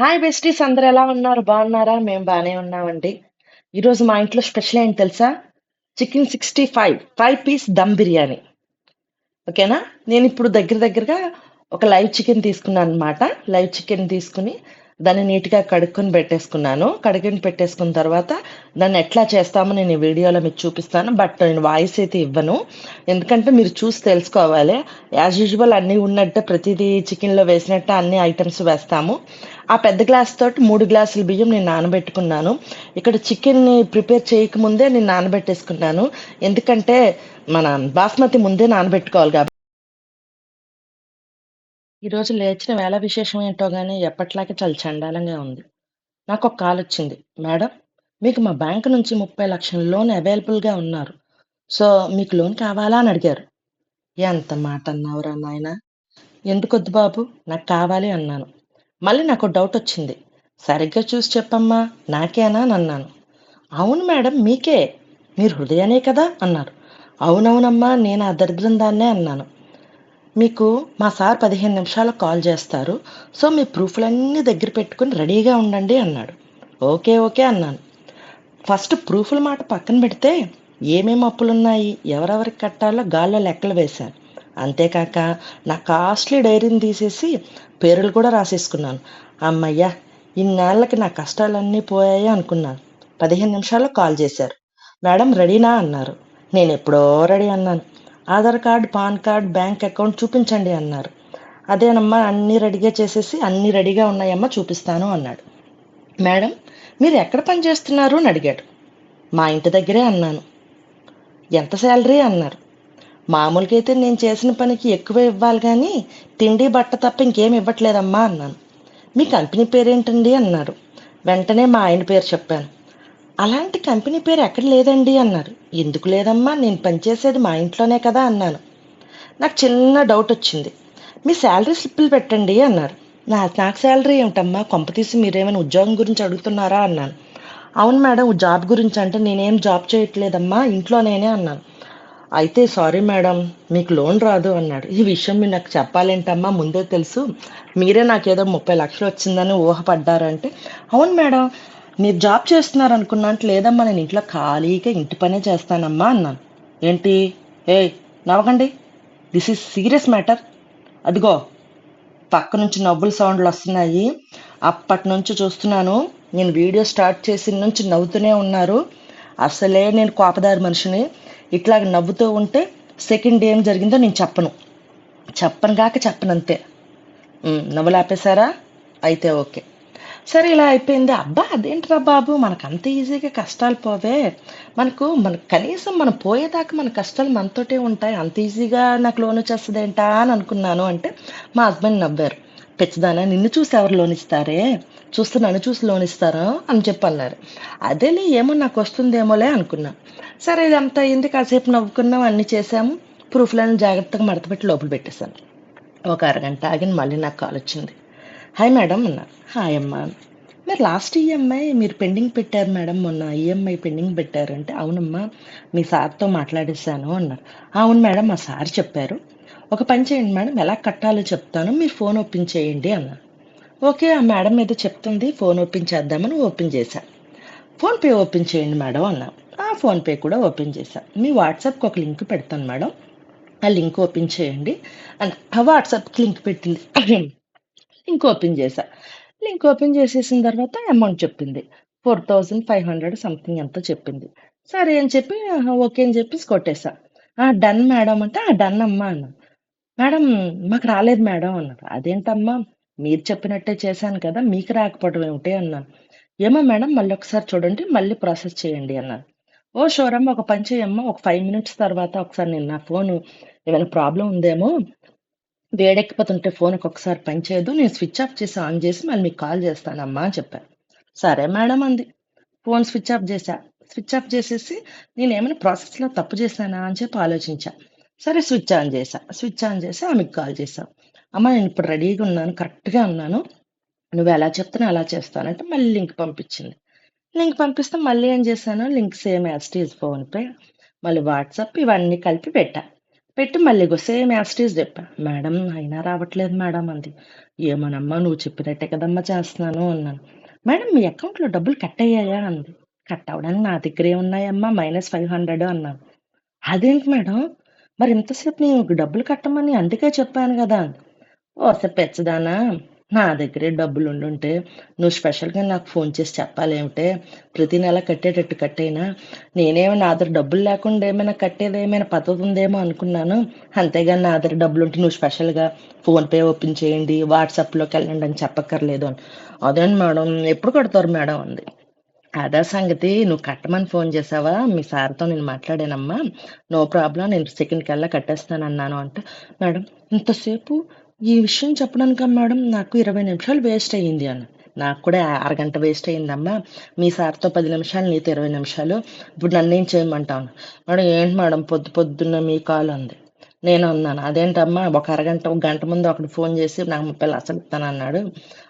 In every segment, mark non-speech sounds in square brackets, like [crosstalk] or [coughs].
Hi besties అందరు ఎలా ఉన్నారు? బాగున్నారా? మేము బాగానే ఉన్నామండి. ఈరోజు మా ఇంట్లో స్పెషల్ ఏంటి తెలుసా? Chicken sixty five. Five piece dum biryani. ఓకేనా? నేను ఇప్పుడు దగ్గర దగ్గరగా ఒక లైవ్ చికెన్ తీసుకున్నాను అనమాట లైవ్ చికెన్ తీసుకుని దాన్ని నీట్గా కడుక్కొని పెట్టేసుకున్నాను. కడుక్కొని పెట్టేసుకున్న తర్వాత దాన్ని ఎట్లా చేస్తామో నేను ఈ వీడియోలో మీకు చూపిస్తాను. బట్ నేను వాయిస్ అయితే ఇవ్వను. ఎందుకంటే మీరు చూసి తెలుసుకోవాలి. యాజ్ యూజువల్ అన్నీ ఉన్నట్టే ప్రతిదీ చికెన్లో వేసినట్టు అన్ని ఐటమ్స్ వేస్తాము. ఆ పెద్ద గ్లాస్ తోటి మూడు గ్లాసుల బియ్యం నేను నానబెట్టుకున్నాను. ఇక్కడ చికెన్ని ప్రిపేర్ చేయకముందే నేను నానబెట్టేసుకున్నాను. ఎందుకంటే మన బాస్మతి ముందే నానబెట్టుకోవాలి కాబట్టి ఈరోజు లేచిన వేళ విశేషం ఏంటో కానీ ఎప్పట్లాగే చాలా చండాలంగా ఉంది. నాకు ఒక కాల్ వచ్చింది. మేడం మీకు మా బ్యాంక్ నుంచి ముప్పై లక్షల లోన్ అవైలబుల్గా ఉన్నారు. సో మీకు లోన్ కావాలా? అని అడిగారు. ఎంత మాట అన్నావురా నాయన? ఎందుకొద్దు బాబు? నాకు కావాలి అన్నాను. మళ్ళీ నాకు డౌట్ వచ్చింది. సరిగ్గా చూసి చెప్పమ్మా నాకేనా అని అన్నాను. అవును మేడం మీకే. మీరు హృదయనే కదా అన్నారు. అవునవునమ్మా నేను ఆ దరిద్రం దాన్నే అన్నాను. మీకు మా సార్ పదిహేను నిమిషాలకు కాల్ చేస్తారు. సో మీ ప్రూఫ్లన్నీ దగ్గర పెట్టుకుని రెడీగా ఉండండి అన్నాడు. ఓకే ఓకే అన్నాను. ఫస్ట్ ప్రూఫ్ల మాట పక్కన పెడితే ఏమేమి అప్పులున్నాయి ఎవరెవరికి కట్టాలో గాల్లో లెక్కలు వేశాను అంతేకాక నా కాస్ట్లీ డైరీని తీసేసి పేర్లు కూడా రాసేసుకున్నాను. అమ్మయ్యా ఇన్నేళ్ళకి నా కష్టాలన్నీ పోయాయి అనుకున్నాను పదిహేను నిమిషాల్లో కాల్ చేశారు. మేడం రెడీనా అన్నారు. నేను ఎప్పుడో రెడీ అన్నాను. Aadhaar card PAN card bank account చూపించండి అన్నారు. అదేనమ్మా అన్నీ రెడీగా చేసేసి అన్నీ రెడీగా ఉన్నాయమ్మా చూపిస్తాను అన్నాడు. మేడం మీరు ఎక్కడ పని చేస్తున్నారు అని అడిగాడు. మా ఇంటి దగ్గరే అన్నాను. ఎంత శాలరీ అన్నారు. మామూలుగా అయితే నేను చేసిన పనికి ఎక్కువ ఇవ్వాలి కానీ తిండి బట్ట తప్ప ఇంకేం ఇవ్వట్లేదమ్మా అన్నాను. మీ కంపెనీ పేరేంటండి అన్నారు. వెంటనే మా ఆయన పేరు చెప్పాను. అలాంటి కంపెనీ పేరు ఎక్కడ లేదండి అన్నారు. ఎందుకు లేదమ్మా నేను పనిచేసేది మా ఇంట్లోనే కదా అన్నాను. నాకు చిన్న డౌట్ వచ్చింది. మీ శాలరీ స్లిప్పులు పెట్టండి అన్నారు. నా నాకు శాలరీ ఏమిటమ్మా కొంపతీసి మీరేమైనా ఉద్యోగం గురించి అడుగుతున్నారా అన్నాను. అవును మేడం జాబ్ గురించి అంటే నేనేం జాబ్ చేయట్లేదమ్మా ఇంట్లోనేనే అన్నాను. అయితే సారీ మేడం మీకు లోన్ రాదు అన్నాడు. ఈ విషయం మీరు నాకు చెప్పాలేంటమ్మా ముందే తెలుసు. మీరే నాకేదో ముప్పై లక్షలు వచ్చిందని ఊహపడ్డారంటే. అవును మేడం మీరు జాబ్ చేస్తున్నారు అనుకున్నట్టు లేదమ్మా నేను ఇంట్లో ఖాళీగా ఇంటి పనే చేస్తానమ్మా అన్నాను. ఏంటి? ఏ నవ్వకండి. దిస్ ఈజ్ సీరియస్ మ్యాటర్ అదిగో పక్క నుంచి నవ్వుల సౌండ్లు వస్తున్నాయి. అప్పటి నుంచి చూస్తున్నాను. నేను వీడియో స్టార్ట్ చేసిన నుంచి నవ్వుతూనే ఉన్నారు. అసలే నేను కోపదారి మనిషిని. ఇట్లాగ నవ్వుతూ ఉంటే సెకండ్ ఏం జరిగిందో నేను చెప్పను. చెప్పను కాక చెప్పనంతే నవ్వులాపేశారా అయితే ఓకే. సరే ఇలా అయిపోయింది. అబ్బా అదేంట్రా బాబు? మనకు అంత ఈజీగా కష్టాలు పోవే. మనకు మన కనీసం మనం పోయేదాకా మన కష్టాలు మనతోటే ఉంటాయి. అంత ఈజీగా నాకు లోన్ వచ్చేస్తుందేంటా అని అనుకున్నాను అంటే మా హస్బెండ్ నవ్వారు. పెచ్చదానా నిన్ను చూసి ఎవరు లోన్ ఇస్తారే? చూస్తే నన్ను చూసి లోన్ ఇస్తారా అని చెప్పి అన్నారు అదేలే ఏమో నాకు వస్తుందేమోలే అనుకున్నా. సరే ఇదంతా అయింది. కాసేపు నవ్వుకున్నాం అన్ని చేసాము ప్రూఫ్లను జాగ్రత్తగా మడతపెట్టి లోపల పెట్టేశాను. ఒక అరగంట ఆగిన మళ్ళీ నాకు కాల్ వచ్చింది. హాయ్ మేడం అన్నారు. హాయ్ అమ్మా. మరి లాస్ట్ ఈఎంఐ మీరు పెండింగ్ పెట్టారు మేడం మొన్న ఈఎంఐ పెండింగ్ పెట్టారంటే అవునమ్మా మీ సార్తో మాట్లాడేశాను అన్నారు. అవును మేడం మా సార్ చెప్పారు. ఒక పని చేయండి మేడం ఎలా కట్టాలో చెప్తాను మీరు ఫోన్ ఓపెన్ చేయండి అన్నారు. ఓకే ఆ మేడం ఏదో చెప్తుంది ఫోన్ ఓపెన్ చేద్దామని ఓపెన్ చేశా. ఫోన్పే ఓపెన్ చేయండి మేడం అన్నా. ఆ ఫోన్పే కూడా ఓపెన్ చేశా. మీ వాట్సాప్కి ఒక లింక్ పెడతాను మేడం. ఆ లింక్ ఓపెన్ చేయండి అండ్ వాట్సాప్కి లింక్ పెట్టింది. [coughs] లింక్ ఓపెన్ చేశా. లింక్ ఓపెన్ చేసేసిన తర్వాత అమౌంట్ చెప్పింది. Four thousand five hundred something ఎంతో చెప్పింది. సరే అని చెప్పి ఓకే అని చెప్పేసి కొట్టేశా. డన్ మేడం అంటే డన్ అమ్మా అన్నా. మేడం మాకు రాలేదు మేడం అన్నారు. అదేంటమ్మా? మీరు చెప్పినట్టే చేశాను కదా మీకు రాకపోవడం ఏమిటి అన్నాను. ఏమో మేడం మళ్ళీ ఒకసారి చూడండి మళ్ళీ ప్రాసెస్ చేయండి అన్నారు ఓ షోరమ్మ ఒక పని చేయమ్మ ఒక ఫైవ్ మినిట్స్ తర్వాత ఒకసారి నేను నా ఫోను ఏమైనా ప్రాబ్లం ఉందేమో వేడెక్కిపోతుంటే ఫోన్ ఒకసారి పనిచేయదు నేను స్విచ్ ఆఫ్ చేసి ఆన్ చేసి మళ్ళీ మీకు కాల్ చేస్తానమ్మా అని చెప్పాను సరే మేడం అంది. ఫోన్ స్విచ్ ఆఫ్ చేశా. స్విచ్ ఆఫ్ చేసేసి నేను ఏమైనా ప్రాసెస్లో తప్పు చేశానా అని చెప్పి ఆలోచించా. సరే స్విచ్ ఆన్ చేశా. స్విచ్ ఆన్ చేసి ఆమెకు కాల్ చేశాను అమ్మ నేను ఇప్పుడు రెడీగా ఉన్నాను కరెక్ట్గా ఉన్నాను. నువ్వు ఎలా చెప్తాను అలా చేస్తానంటే మళ్ళీ లింక్ పంపించింది. లింక్ పంపిస్తే మళ్ళీ ఏం చేశాను? లింక్ సేమ్ యాజ్ ఫోన్పే మళ్ళీ వాట్సాప్ ఇవన్నీ కలిపి పెట్టా. పెట్టి మళ్ళీ సేమ్ యాస్టీస్ చెప్పా. మేడం అయినా రావట్లేదు మేడం అంది. ఏమనమ్మా నువ్వు చెప్పినట్టే కదమ్మా చేస్తున్నాను అన్నాను. మేడం మీ అకౌంట్లో డబ్బులు కట్ అయ్యాయా అంది. కట్ అవ్వడానికి నా దగ్గరే ఉన్నాయమ్మా మైనస్ ఫైవ్ హండ్రెడ్ అన్నాను. అదేంటి మేడం? మరి ఇంతసేపు నేను డబ్బులు కట్టమని అందుకే చెప్పాను కదా అంది. ఓసే పెచ్చదానా? నా దగ్గరే డబ్బులు ఉండుంటే నువ్వు స్పెషల్గా నాకు ఫోన్ చేసి చెప్పాలేమిటే? ప్రతి నెల కట్టేటట్టు కట్టైనా? నేనేమో నా దగ్గర డబ్బులు లేకుండా ఏమైనా కట్టేది ఏమైనా పద్ధతి ఉందేమో అనుకున్నాను. అంతేగాని నా దగ్గర డబ్బులు ఉంటే నువ్వు స్పెషల్గా ఫోన్పే ఓపెన్ చేయండి వాట్సాప్లోకి వెళ్ళండి అని చెప్పక్కర్లేదు అని. అదేంటి మేడం? ఎప్పుడు కడతారు మేడం అంది. అదా సంగతి నువ్వు కట్టమని ఫోన్ చేసావా? మీ సార్తో నేను మాట్లాడానమ్మా. నో ప్రాబ్లం నేను సెకండ్ కల్లా కట్టేస్తాను అన్నాను అంటే. మేడం ఇంతసేపు ఈ విషయం చెప్పడానికి మేడం నాకు ఇరవై నిమిషాలు వేస్ట్ అయ్యింది అని నాకు కూడా అరగంట వేస్ట్ అయ్యిందమ్మా. మీ సార్తో పది నిమిషాలు నీతో ఇరవై నిమిషాలు. ఇప్పుడు నన్ను ఏం చేయమంటాను మేడం ఏంటి మేడం పొద్దు పొద్దున్న మీ కాల్ ఉంది. నేను అన్నాను అదేంటమ్మా ఒక అరగంట ఒక గంట ముందు ఒకటి ఫోన్ చేసి నాకు ముప్పై లక్షలు ఇస్తాను అన్నాడు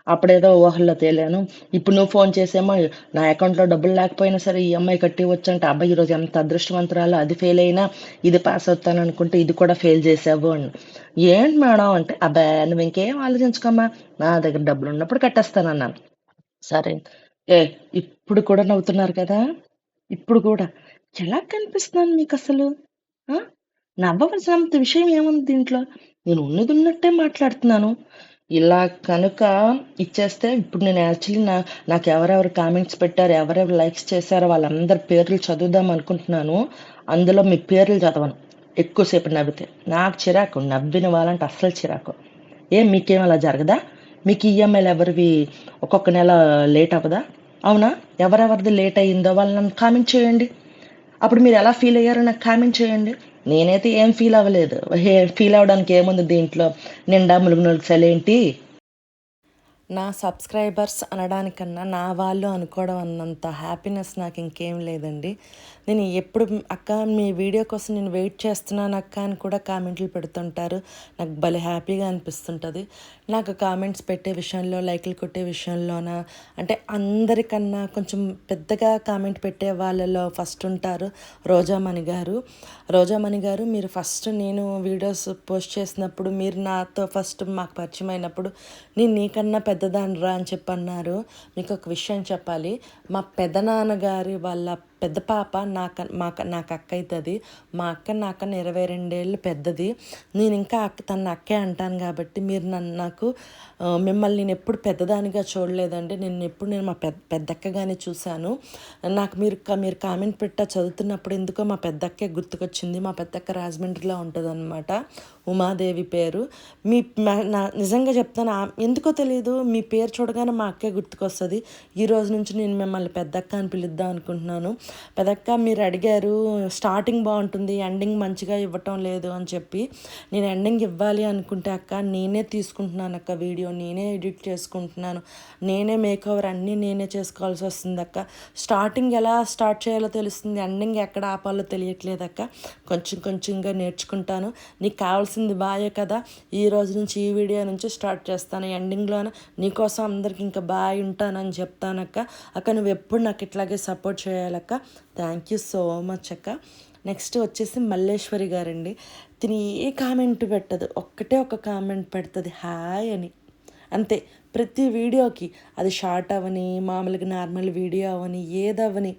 అప్పుడేదో ఊహల్లో తేలాను. ఇప్పుడు నువ్వు ఫోన్ చేసేమో నా అకౌంట్లో డబ్బులు లేకపోయినా సరే ఈ అమ్మాయి కట్టి వచ్చంటే అబ్బాయి ఈరోజు ఎంత అదృష్టవంతురాలు అది ఫెయిల్ అయినా ఇది పాస్ అవుతాను అనుకుంటే ఇది కూడా ఫెయిల్ చేసావు అని. ఏంటి మేడం? అంటే అబ్బాయి నువ్వు ఇంకేం ఆలోచించుకోమ్మా నా దగ్గర డబ్బులు ఉన్నప్పుడు కట్టేస్తానన్నాను సరే. ఏ ఇప్పుడు కూడా నవ్వుతున్నారు కదా? ఇప్పుడు కూడా. ఎలా కనిపిస్తున్నాను మీకు అసలు? ఆ? నవ్వవలసినంత విషయం ఏముంది దీంట్లో? నేను ఉన్నది ఉన్నట్టే మాట్లాడుతున్నాను. ఇలా కనుక ఇచ్చేస్తే ఇప్పుడు నేను యాక్చువల్లీ నా నాకు ఎవరెవరు కామెంట్స్ పెట్టారు ఎవరెవరు లైక్స్ చేశారో వాళ్ళందరి పేర్లు చదువుదాం అనుకుంటున్నాను. అందులో మీ పేర్లు చదవను. ఎక్కువసేపు నవ్వితే. నాకు చిరాకు. నవ్విన వాళ్ళంటే అస్సలు చిరాకు. ఏ మీకేం అలా జరగదా? మీకు ఈఎంఐలు ఎవరివి ఒక్కొక్క నెల లేట్ అవ్వదా? అవునా? ఎవరెవరిది లేట్ అయ్యిందో వాళ్ళని కామెంట్ చేయండి. అప్పుడు మీరు ఎలా ఫీల్ అయ్యారో నాకు కామెంట్ చేయండి. నేనైతే ఏం ఫీల్ అవ్వలేదు. హే ఫీల్ అవ్వడానికి ఏముంది దీంట్లో? నిండా ములుగునొలుగు సలేంటి నా సబ్స్క్రైబర్స్ అనడానికన్నా నా వాళ్ళు అనుకోవడం అన్నంత హ్యాపీనెస్ నాకు ఇంకేం లేదండి. నేను ఎప్పుడు అక్క మీ వీడియో కోసం నేను వెయిట్ చేస్తున్నాను అక్క అని కూడా కామెంట్లు పెడుతుంటారు. నాకు భలే హ్యాపీగా అనిపిస్తుంటుంది. నాకు కామెంట్స్ పెట్టే విషయంలో లైక్లు కొట్టే విషయంలోన అంటే అందరికన్నా కొంచెం పెద్దగా కామెంట్ పెట్టే వాళ్ళలో ఫస్ట్ ఉంటారు రోజామణి గారు. రోజామణి గారు మీరు ఫస్ట్ నేను వీడియోస్ పోస్ట్ చేసినప్పుడు మీరు నాతో ఫస్ట్ మాకు పరిచయం అయినప్పుడు నేను నీకన్నా పెద్ద పెద్దదానిరా అని చెప్పి అన్నారు మీకు ఒక విషయం చెప్పాలి. మా పెదనాన్నగారి వాళ్ళ పెద్ద పాప నాక మాక నాకు అక్క అవుతుంది మా అక్క నాకన్నా ఇరవై రెండేళ్ళు పెద్దది. నేను ఇంకా అక్క తన అక్కే అంటాను కాబట్టి మీరు నన్ను నాకు మిమ్మల్ని నేను ఎప్పుడు పెద్దదానిగా చూడలేదండి. నేను ఎప్పుడు నేను మా పెద్ద పెద్దక్కగానే చూశాను. నాకు మీరు మీరు కామెంట్ పెట్టా చదువుతున్నప్పుడు ఎందుకో మా పెద్దక్కే గుర్తుకొచ్చింది. మా పెద్దక్క రాజమండ్రిలో ఉంటుంది ఉమాదేవి పేరు. మీ నా నిజంగా చెప్తాను ఎందుకో తెలియదు మీ పేరు చూడగానే మా అక్కే గుర్తుకొస్తుంది. ఈ రోజు నుంచి నేను మిమ్మల్ని పెద్దక్క అని పిలుద్దాం అనుకుంటున్నాను. పెదక్క మీరు అడిగారు స్టార్టింగ్ బాగుంటుంది ఎండింగ్ మంచిగా ఇవ్వటం లేదు అని చెప్పి. నేను ఎండింగ్ ఇవ్వాలి అనుకుంటే అక్క నేనే తీసుకుంటున్నాను అక్క వీడియో నేనే ఎడిట్ చేసుకుంటున్నాను నేనే మేకవర్ అన్నీ నేనే చేసుకోవాల్సి వస్తుంది అక్క. స్టార్టింగ్ ఎలా స్టార్ట్ చేయాలో తెలుస్తుంది ఎండింగ్ ఎక్కడ ఆపాలో తెలియట్లేదు అక్క. కొంచెం కొంచెంగా నేర్చుకుంటాను. నీకు కావాల్సింది బాయే కదా ఈ రోజు నుంచి ఈ వీడియో నుంచి స్టార్ట్ చేస్తాను. ఎండింగ్లోన నీకోసం అందరికి ఇంకా బాయ్ ఉంటానని చెప్తానక్క అక్క. నువ్వు ఎప్పుడు నాకు ఇట్లాగే సపోర్ట్ చేయాలక్క థ్యాంక్ యూ సో మచ్ అక్క. నెక్స్ట్ వచ్చేసి మల్లేశ్వరి గారండి. తిని ఏ కామెంట్ పెట్టదు? ఒక్కటే ఒక కామెంట్ పెడుతుంది. హాయ్ అని. అంతే. ప్రతి వీడియోకి అది షార్ట్ అవని మామూలుగా నార్మల్ వీడియో అవని ఏదవని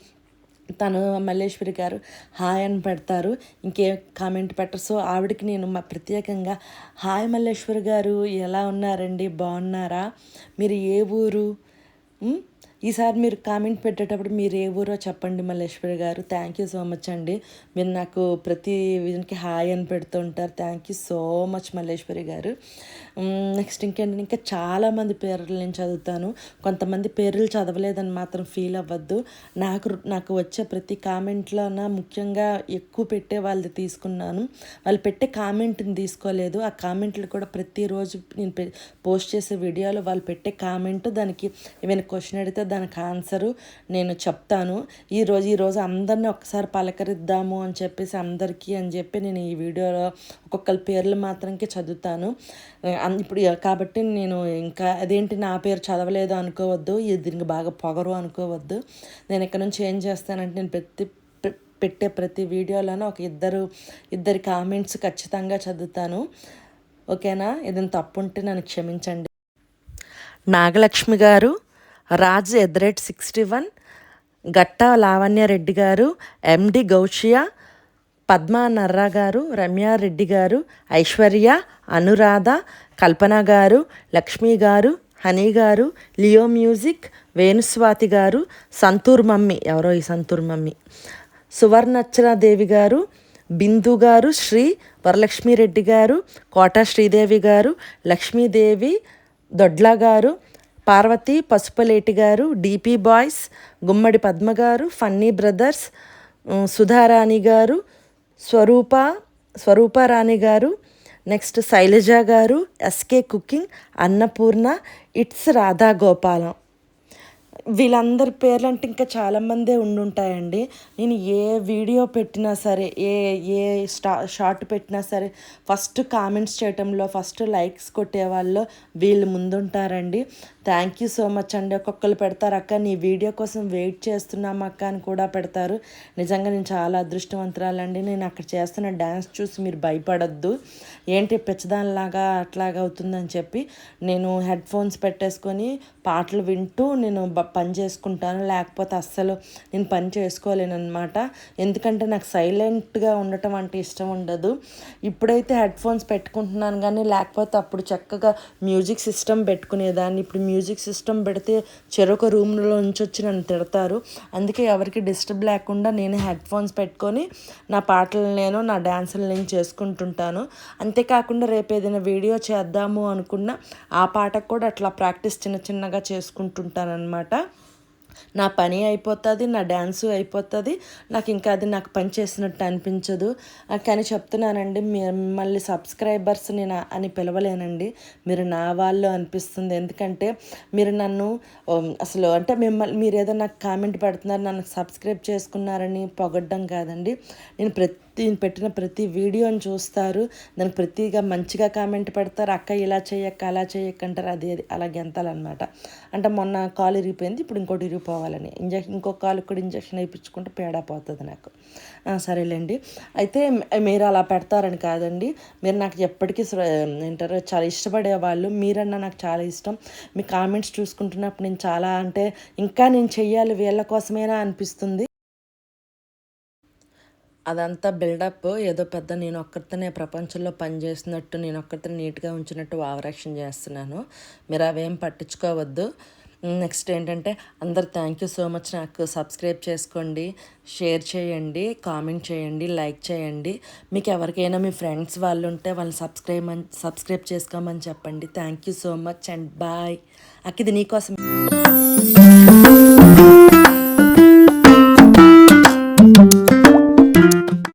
తను మల్లేశ్వరి గారు హాయ్ అని పెడతారు. ఇంకే కామెంట్ పెట్టరు. సో ఆవిడకి నేను మా ప్రత్యేకంగా హాయ్ మల్లేశ్వరి గారు ఎలా ఉన్నారండి? బాగున్నారా? మీరు ఏ ఊరు? ఈసారి మీరు కామెంట్ పెట్టేటప్పుడు మీరు ఏ ఊరో చెప్పండి మల్లేశ్వరి గారు. థ్యాంక్ యూ సో మచ్ అండి. మీరు నాకు ప్రతి విజన్కి హాయ్ అని పెడుతూ ఉంటారు. Thank you so much Malleswari garu. Next ఇంకేంటంటే ఇంకా చాలామంది పేర్లు నేను చదువుతాను. కొంతమంది పేర్లు చదవలేదని మాత్రం ఫీల్ అవ్వద్దు. నాకు నాకు వచ్చే ప్రతి కామెంట్లోన ముఖ్యంగా ఎక్కువ పెట్టే వాళ్ళది తీసుకున్నాను. వాళ్ళు పెట్టే కామెంట్ని తీసుకోలేదు. ఆ కామెంట్లు కూడా ప్రతిరోజు నేను పోస్ట్ చేసే వీడియోలో వాళ్ళు పెట్టే కామెంట్ దానికి ఏమైనా క్వశ్చన్ అడిగితే దానికి ఆన్సరు నేను చెప్తాను. ఈరోజు ఈరోజు అందరినీ ఒకసారి పలకరిద్దాము అని చెప్పేసి అందరికీ అని చెప్పి నేను ఈ వీడియోలో ఒక్కొక్కరి పేర్లు మాత్రంకి చదువుతాను. అన్- ఇప్పుడు కాబట్టి నేను ఇంకా అదేంటి నా పేరు చదవలేదు అనుకోవద్దు ఇది దీనికి బాగా పొగరు అనుకోవద్దు. నేను ఇక్కడ నుంచి ఏం చేస్తానంటే నేను ప్రతి పెట్టే ప్రతి వీడియోలోనూ ఒక ఇద్దరు ఇద్దరి కామెంట్స్ ఖచ్చితంగా చదువుతాను. ఓకేనా? ఏదైనా తప్పు ఉంటే నన్ను క్షమించండి. నాగలక్ష్మి గారు రాజ్ ఎద్రెట్ సిక్స్టీ వన్ గట్టా లావణ్యారెడ్డి గారు ఎండి గౌషియా పద్మా నర్రా గారు రమ్యారెడ్డి గారు ఐశ్వర్య అనురాధ కల్పన గారు లక్ష్మి గారు హనీ గారు లియో మ్యూజిక్ వేణుస్వాతి గారు సంతూర్ మమ్మీ. ఎవరో ఈ సంతూర్ మమ్మీ? సువర్ణచ్చరాదేవి గారు బిందు గారు శ్రీ వరలక్ష్మిరెడ్డి గారు కోట శ్రీదేవి గారు లక్ష్మీదేవి దొడ్ల గారు పార్వతి పసుపలేటి గారు డిపి బాయ్స్ గుమ్మడి పద్మ గారు ఫన్నీ బ్రదర్స్ సుధారాణి గారు స్వరూప Swarupa Rani garu next Sailaja garu SK cooking Annapurna it's Radha Gopalam. వీళ్ళందరి పేర్లు అంటే ఇంకా చాలామందే ఉండుంటాయండి. నేను ఏ వీడియో పెట్టినా సరే ఏ ఏ స్టా షార్ట్ పెట్టినా సరే ఫస్ట్ కామెంట్స్ చేయటంలో ఫస్ట్ లైక్స్ కొట్టే వాళ్ళు వీళ్ళు ముందుంటారండి. థ్యాంక్ యూ సో మచ్ అండి. ఒక్కొక్కరు పెడతారు అక్క. నీ వీడియో కోసం వెయిట్ చేస్తున్నాం అక్క అని కూడా పెడతారు. నిజంగా నేను చాలా అదృష్టవంతురాలండి. నేను అక్కడ చేస్తున్న డ్యాన్స్ చూసి మీరు భయపడద్దు. ఏంటి పిచ్చదానిలాగా అట్లాగా అవుతుందని చెప్పి నేను హెడ్ ఫోన్స్ పెట్టేసుకొని పాటలు వింటూ నేను పని చేసుకుంటాను. లేకపోతే అస్సలు నేను పని చేసుకోలేను అనమాట ఎందుకంటే నాకు సైలెంట్గా ఉండటం అంటే ఇష్టం ఉండదు. ఇప్పుడైతే హెడ్ ఫోన్స్ పెట్టుకుంటున్నాను కానీ లేకపోతే అప్పుడు చక్కగా మ్యూజిక్ సిస్టమ్ పెట్టుకునేదాన్ని. ఇప్పుడు మ్యూజిక్ సిస్టమ్ పెడితే చెరొక రూమ్లో నుంచి వచ్చి నన్ను తిడతారు. అందుకే ఎవరికి డిస్టర్బ్ లేకుండా నేను హెడ్ ఫోన్స్ పెట్టుకొని నా పాటలు నేను నా డ్యాన్సులు నేను చేసుకుంటుంటాను. అంతేకాకుండా రేపు ఏదైనా వీడియో చేద్దాము అనుకున్న ఆ పాటకు కూడా అట్లా ప్రాక్టీస్ చిన్న చిన్నగా చేసుకుంటుంటాను అనమాట నా పని అయిపోతుంది నా డ్యాన్సు అయిపోతుంది నాకు ఇంకా అది నాకు పని చేసినట్టు అనిపించదు. కానీ చెప్తున్నానండి మీరు మిమ్మల్ని సబ్స్క్రైబర్స్ నేను అని పిలవలేనండి. మీరు నా వాళ్ళు అనిపిస్తుంది. ఎందుకంటే మీరు నన్ను అసలు అంటే మిమ్మల్ని మీరు ఏదో నాకు కామెంట్ పెడుతున్నారు నన్ను సబ్స్క్రైబ్ చేసుకున్నారని పొగడ్డం కాదండి. నేను ప్రతి నేను పెట్టిన ప్రతి వీడియోని చూస్తారు. దానికి ప్రతిగా మంచిగా కామెంట్ పెడతారు. అక్క ఇలా చేయక్క అలా చేయక్క అంటారు. అది అది అలా గెంతాలన్నమాట. అంటే మొన్న కాలు ఇరిగిపోయింది. ఇప్పుడు ఇంకోటి ఇరిగిపోవాలని. ఇంజక్షన్ ఇంకో కాలు కూడా ఇంజక్షన్ వేయించుకుంటే పేడా పోతుంది నాకు. సరేలేండి. అయితే మీరు అలా పెడతారని కాదండి. మీరు నాకు ఎప్పటికీ ఏంటారు చాలా ఇష్టపడే వాళ్ళు మీరన్నా నాకు చాలా ఇష్టం. మీ కామెంట్స్ చూసుకుంటున్నప్పుడు నేను చాలా అంటే ఇంకా నేను చెయ్యాలి వీళ్ళ కోసమేనా అనిపిస్తుంది. అదంతా బిల్డప్. ఏదో పెద్ద నేను ఒక్కరితోనే ప్రపంచంలో పనిచేస్తున్నట్టు నేను ఒక్కరితో నీట్గా ఉంచినట్టు ఓవరాక్షన్ చేస్తున్నాను. మీరు అవేం పట్టించుకోవద్దు. నెక్స్ట్ ఏంటంటే అందరు థ్యాంక్ యూ సో మచ్ నాకు సబ్స్క్రైబ్ చేసుకోండి షేర్ చేయండి కామెంట్ చేయండి లైక్ చేయండి. మీకు ఎవరికైనా మీ ఫ్రెండ్స్ వాళ్ళు ఉంటే వాళ్ళు సబ్స్క్రైబ్ సబ్స్క్రైబ్ చేసుకోమని చెప్పండి. Thank you so much and bye అక్క ఇది నీకోసం